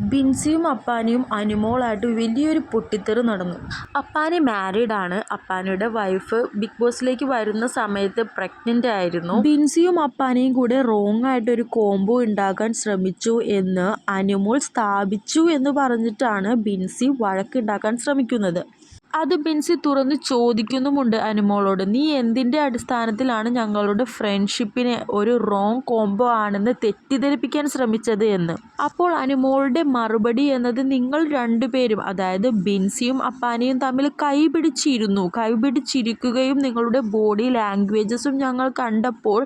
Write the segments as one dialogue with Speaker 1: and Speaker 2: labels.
Speaker 1: ബിൻസിയും അപ്പാനിയും അനുമോളായിട്ട് വലിയൊരു പൊട്ടിത്തെറി നടന്നു. അപ്പാനി മാരീഡ് ആണ്. അപ്പാനിയുടെ വൈഫ് ബിഗ് ബോസിലേക്ക് വരുന്ന സമയത്ത് പ്രഗ്നന്റ് ആയിരുന്നു. ബിൻസിയും അപ്പാനിയും കൂടെ റോങ് ആയിട്ട് ഒരു കോംബോ ഉണ്ടാക്കാൻ ശ്രമിച്ചു എന്ന് അനുമോൾ സ്ഥാപിച്ചു എന്ന് പറഞ്ഞിട്ടാണ് ബിൻസി വഴക്കുണ്ടാക്കാൻ ശ്രമിക്കുന്നത്. അത് ബിൻസി തുറന്ന് ചോദിക്കുന്നുമുണ്ട് അനുമോളോട്. നീ എന്തിന്റെ അടിസ്ഥാനത്തിലാണ് ഞങ്ങളുടെ ഫ്രണ്ട്ഷിപ്പിനെ ഒരു റോങ് കോംബോ ആണെന്ന് തെറ്റിദ്ധരിപ്പിക്കാൻ ശ്രമിച്ചത് എന്ന്? അപ്പോൾ അനുമോളുടെ മറുപടി എന്നത് നിങ്ങൾ രണ്ടുപേരും അതായത് ബിൻസിയും അപ്പാനിയും തമ്മിൽ കൈപിടിച്ചിരുന്നു. കൈപിടിച്ചിരിക്കുകയും നിങ്ങളുടെ ബോഡി ലാംഗ്വേജസും ഞങ്ങൾ കണ്ടപ്പോൾ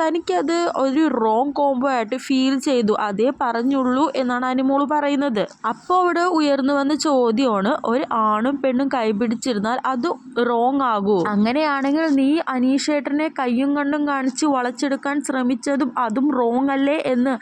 Speaker 1: തനിക്കത് ഒരു റോങ് കോംബോ ആയിട്ട് ഫീൽ ചെയ്തു. അതേ പറഞ്ഞുള്ളൂ എന്നാണ് അനുമോൾ പറയുന്നത്. അപ്പോൾ അവിടെ ഉയർന്നു വന്ന ചോദ്യമാണ് ഒരു ആണും പെണ്ണും കൈപിടിച്ചിരുന്നാൽ അത് റോങ് ആകൂ. അങ്ങനെയാണെങ്കിൽ നീ അനീഷേട്ടനെ കയ്യും കണ്ണും കാണിച്ച് വളച്ചെടുക്കാൻ ശ്രമിച്ചതും അതും റോങ് അല്ലേ എന്ന്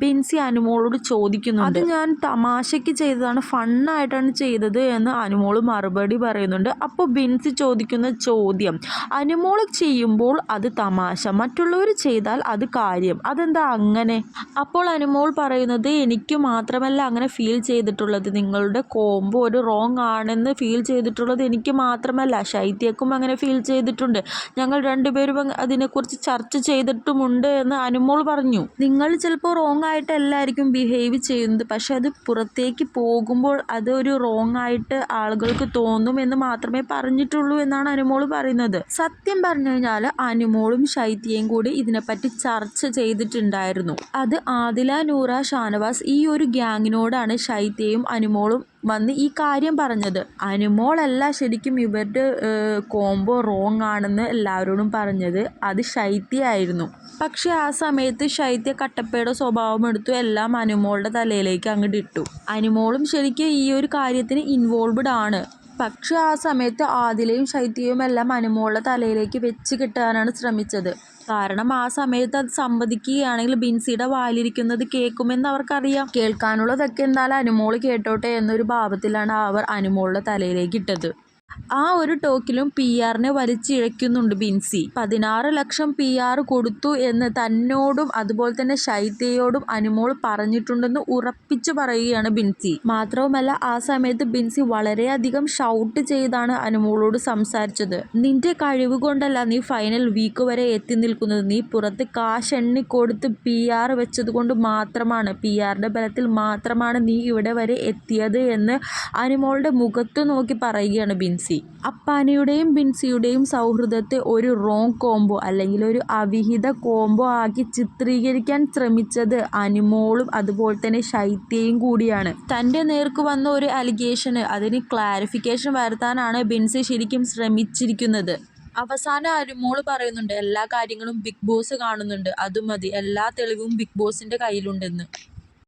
Speaker 1: ബിൻസി അനുമോളോട് ചോദിക്കുന്നുണ്ട്. അത് ഞാൻ തമാശയ്ക്ക് ചെയ്തതാണ് ഫണ്ണായിട്ടാണ് ചെയ്തത് എന്ന് അനുമോൾ മറുപടി പറയുന്നുണ്ട്. അപ്പോൾ ബിൻസി ചോദിക്കുന്ന ചോദ്യം അനുമോൾ ചെയ്യുമ്പോൾ അത് തമാശ മറ്റുള്ളവർ ചെയ്താൽ അത് കാര്യം അതെന്താ അങ്ങനെ? അപ്പോൾ അനുമോൾ പറയുന്നത് എനിക്ക് മാത്രമല്ല അങ്ങനെ ഫീൽ ചെയ്തിട്ടുള്ളത് നിങ്ങളുടെ കോംബോ ഒരു റോങ് ആണെന്ന് ഫീൽ ചെയ്തിട്ടുള്ളത് എനിക്ക് മാത്രമല്ല. ശൈത്യക്കും അങ്ങനെ ഫീൽ ചെയ്തിട്ടുണ്ട്. ഞങ്ങൾ രണ്ടുപേരും അതിനെക്കുറിച്ച് ചർച്ച ചെയ്തിട്ടുമുണ്ട് എന്ന് അനുമോൾ പറഞ്ഞു. നിങ്ങൾ ചിലപ്പോൾ റോങ് എല്ലാവർക്കും ബിഹേവ് ചെയ്യുന്നത്. പക്ഷെ അത് പുറത്തേക്ക് പോകുമ്പോൾ അത് ഒരു റോങ് ആയിട്ട് ആളുകൾക്ക് തോന്നും എന്ന് മാത്രമേ പറഞ്ഞിട്ടുള്ളൂ എന്നാണ് അനുമോൾ പറയുന്നത്. സത്യം പറഞ്ഞു കഴിഞ്ഞാൽ അനുമോളും ശൈത്യയും കൂടി ഇതിനെപ്പറ്റി ചർച്ച ചെയ്തിട്ടുണ്ടായിരുന്നു. അത് ആദില നൂറ ഷാനവാസ് ഈ ഒരു ഗ്യാങ്ങിനോടാണ് ശൈത്യയും അനുമോളും വന്ന് ഈ കാര്യം പറഞ്ഞത്. അനുമോളല്ല ശരിക്കും ഇവരുടെ കോംബോ റോങ് ആണെന്ന് എല്ലാവരോടും പറഞ്ഞത്. അത് ശൈത്യയായിരുന്നു പക്ഷേ ആ സമയത്ത് ശൈത്യ കട്ടപ്പയുടെ സ്വഭാവം എടുത്തു എല്ലാം അനുമോളുടെ തലയിലേക്ക് അങ്ങോട്ട് ഇട്ടു. അനുമോളും ശരിക്കും ഈ ഒരു കാര്യത്തിന് ഇൻവോൾവ്ഡ് ആണ്. പക്ഷെ ആ സമയത്ത് ആദിലയും ശൈത്യവും എല്ലാം അനുമോളുടെ തലയിലേക്ക് വെച്ച് കിട്ടാനാണ് ശ്രമിച്ചത്. കാരണം ആ സമയത്ത് അത് സമ്മതിക്കുകയാണെങ്കിൽ ബിൻസിയുടെ വായിലിരിക്കുന്നത് കേൾക്കുമെന്ന് അവർക്കറിയാം. കേൾക്കാനുള്ളതൊക്കെ എന്തായാലും അനുമോൾ കേട്ടോട്ടെ എന്നൊരു ഭാവത്തിലാണ് അവർ അനുമോളുടെ തലയിലേക്ക് ഇട്ടത്. ആ ഒരു ടോക്കിലും പി ആറിനെ വലിച്ചിഴയ്ക്കുന്നുണ്ട് ബിൻസി. പതിനാറ് ലക്ഷം പി ആർ കൊടുത്തു എന്ന് തന്നോടും അതുപോലെ തന്നെ ശൈത്യയോടും അനുമോൾ പറഞ്ഞിട്ടുണ്ടെന്ന് ഉറപ്പിച്ചു പറയുകയാണ് ബിൻസി. മാത്രവുമല്ല ആ സമയത്ത് ബിൻസി വളരെയധികം ഷൗട്ട് ചെയ്താണ് അനുമോളോട് സംസാരിച്ചത്. നിന്റെ കഴിവ് കൊണ്ടല്ല നീ ഫൈനൽ വീക്ക് വരെ എത്തി നിൽക്കുന്നത്. നീ പുറത്ത് കാശ് എണ്ണി കൊടുത്ത് പി ആർ വെച്ചത് കൊണ്ട് മാത്രമാണ് പി ആറിന്റെ ബലത്തിൽ മാത്രമാണ് നീ ഇവിടെ വരെ എത്തിയത് എന്ന് അനുമോളുടെ മുഖത്ത് നോക്കി പറയുകയാണ് ബിൻസി. അപ്പാനിയുടെയും ബിൻസിയുടെയും സൗഹൃദത്തെ ഒരു റോങ് കോംബോ അല്ലെങ്കിൽ ഒരു അവിഹിത കോംബോ ആക്കി ചിത്രീകരിക്കാൻ ശ്രമിച്ചത് അനുമോളും അതുപോലെ തന്നെ ശൈത്യയും കൂടിയാണ്. തന്റെ നേർക്ക് വന്ന ഒരു അലിഗേഷന് അതിന് ക്ലാരിഫിക്കേഷൻ വരുത്താനാണ് ബിൻസി ശരിക്കും ശ്രമിച്ചിരിക്കുന്നത്. അവസാനം അരുമോൾ പറയുന്നുണ്ട് എല്ലാ കാര്യങ്ങളും ബിഗ് ബോസ് കാണുന്നുണ്ട് അത് മതി എല്ലാ തെളിവും ബിഗ് ബോസിന്റെ കയ്യിലുണ്ടെന്ന്.